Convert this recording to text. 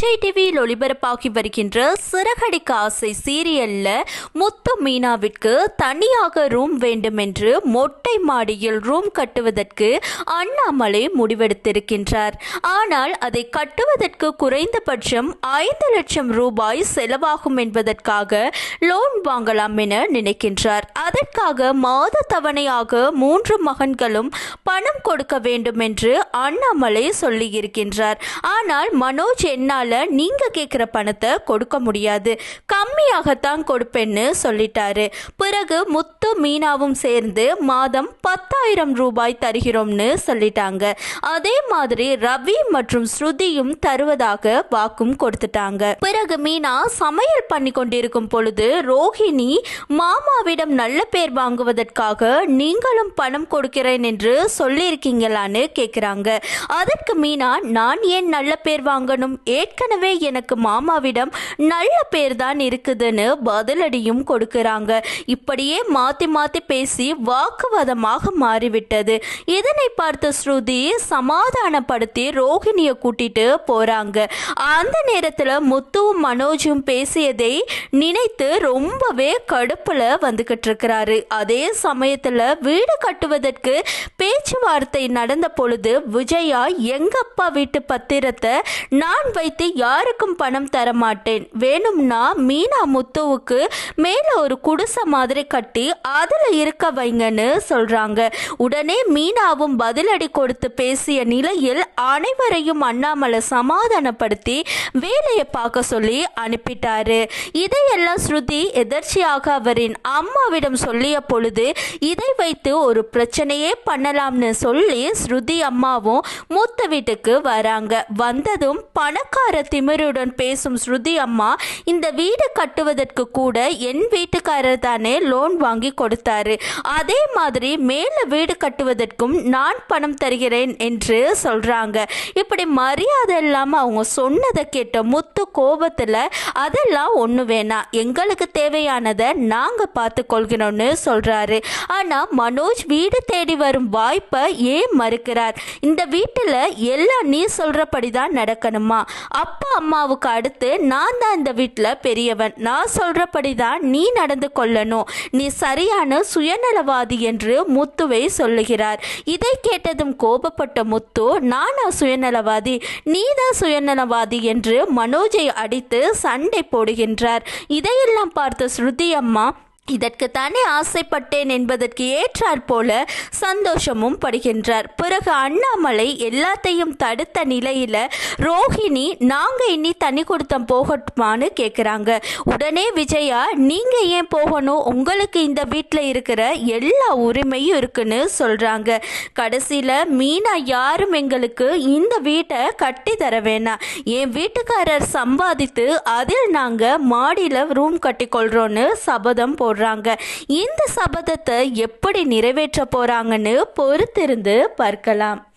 விஜய் டிவியில் ஒளிபரப்பாகி வருகின்ற சிறகடிக்க ஆசை சீரியல்ல முத்து மீனாவிற்கு தனியாக ரூம் வேண்டும் என்று மொட்டை மாடியில் ரூம் கட்டுவதற்கு அண்ணாமலை முடிவெடுத்திருக்கின்றார். ஆனால் அதை கட்டுவதற்கு குறைந்தபட்சம் ஐந்து லட்சம் ரூபாய் செலவாகும் என்பதற்காக லோன் வாங்கலாம் என நினைக்கின்றார். அதற்காக மாத தவணையாக மூன்று மகன்களும் பணம் கொடுக்க வேண்டும் என்று அண்ணாமலை சொல்லியிருக்கின்றார். ஆனால் மனோஜ் என்னால் நீங்க கேட்குற பணத்தை கொடுக்க முடியாது. கம்மியாகத்தான் கொடுப்பேன்னு சொல்லிட்டாரு. பிறகு முத்து மீனாவும் சேர்ந்து மாதம் பத்தாயிரம் ரூபாய் தருகிறோம்னு சொல்லிட்டாங்க. அதே மாதிரி ரவி மற்றும் ஸ்ருதியும் தருவதாக வாக்கும் கொடுத்துட்டாங்க. பிறகு மீனா சமையல் பண்ணி கொண்டிருக்கும் பொழுது ரோஹிணி மாமாவிடம் நல்ல பேர் வாங்குவதற்காக நீங்களும் பணம் கொடுக்கிறேன் என்று சொல்லியிருக்கீங்களான்னு கேட்குறாங்க அதற்கு மீனா நான் ஏன் நல்ல பேர் வாங்கணும்? ஏற்கனவே எனக்கு மாமாவிடம் நல்ல பேர் தான் இருக்குதுன்னு பதிலடியும் கொடுக்கிறாங்க. இப்படியே மாத்தி மாத்தி பேசி வாக்குவாதமாக மாறிவிட்டது. இதனை பார்த்த ஸ்ருதி சமாதானப்படுத்தி ரோஹிணியை கூட்டிட்டு போறாங்க. அந்த நேரத்துல முத்துவும் மனோஜும் பேசியதை நினைத்து ரொம்பவே கடுப்புல வந்துகிட்டு இருக்கிறாரு. அதே சமயத்துல வீடு கட்டுவதற்கு பேச்சுவார்த்தை நடந்த பொழுது விஜயா எங்கப்பா வீட்டு பத்திரத்தை நான் வைத்து யாருக்கும் பணம் தர மாட்டேன் வேணும்னா மீனா முத்துவுக்கு மேல ஒரு குடிசை மாதிரி கட்டி அதுல இருக்க வைங்கன்னு சொல்றாங்க. உடனே மீனாவும் பதிலடி கொடுத்து பேசிய நிலையில் அனைவரையும் அண்ணாமலை சமாதானப்படுத்தி வேலையை பார்க்க சொல்லி அனுப்பிட்டாரு. இதையெல்லாம் ஸ்ருதி எதர்ச்சியாக அவரின் அம்மாவிடம் சொல்லிய பொழுது இதை வைத்து ஒரு பிரச்சனையே பண்ணலாம்னு சொல்லி ஸ்ருதி அம்மாவும் மூத்த வீட்டுக்கு வராங்க. வந்ததும் பணக்கார திமிருடன் பேசும் ஸ்ருதி அம்மா இந்த வீடு கட்டுவதற்கு கூட என் வீட்டுக்காரர் தானே லோன் வாங்கி கொடுத்தாரு. அதே மாதிரி மேல வீடு கட்டுவதற்கும் நான் பணம் தருகிறேன் என்று சொல்றாங்க. இப்படி மரியாதை இல்லாம அவங்க சொன்னதை கேட்ட முத்து கோபத்துல அதெல்லாம் ஒண்ணு வேணாம் எங்களுக்கு தேவையானதை நாங்க பார்த்து கொள்கிறோம்னு சொல்றாரு. ஆனா மனோஜ் வீடு தேடி வரும் வாய்ப்பை ஏன் மறுக்கிறார்? இந்த வீட்டுல எல்லாம் நீ சொல்கிறபடி தான் நடக்கணுமா? அப்பா அம்மாவுக்கு அடுத்து நான் தான் இந்த வீட்டில் பெரியவன். நான் சொல்கிறபடி தான் நீ நடந்து கொள்ளணும். நீ சரியான சுயநலவாதி என்று முத்துவை சொல்லுகிறார். இதை கேட்டதும் கோபப்பட்ட முத்து நானா சுயநலவாதி? நீ தான் சுயநலவாதி? என்று மனோஜை அடித்து சண்டை போடுகின்றார். இதையெல்லாம் பார்த்த ஸ்ருதி அம்மா இதற்கு தானே ஆசைப்பட்டேன் என்பதற்கு ஏற்றாற் போல சந்தோஷமும் படுகின்றார். பிறகு அண்ணாமலை எல்லாத்தையும் தடுத்த நிலையில ரோஹிணி நாங்க இனி தனி கொடுத்தம் போகட்டுமான்னு கேட்குறாங்க உடனே விஜயா நீங்க ஏன் போகணும்? உங்களுக்கு இந்த வீட்டில் இருக்கிற எல்லா உரிமையும் இருக்குன்னு சொல்றாங்க. கடைசியில மீனா யாரும் எங்களுக்கு இந்த வீட்டை கட்டி தர வேணாம். என் வீட்டுக்காரர் சம்பாதித்து அதில் நாங்க மாடியில் ரூம் கட்டி சபதம் சபதம் போடுறாங்க. இந்த சபதத்தை எப்படி நிறைவேற்ற போறாங்கன்னு பொறுத்திருந்து பார்க்கலாம்.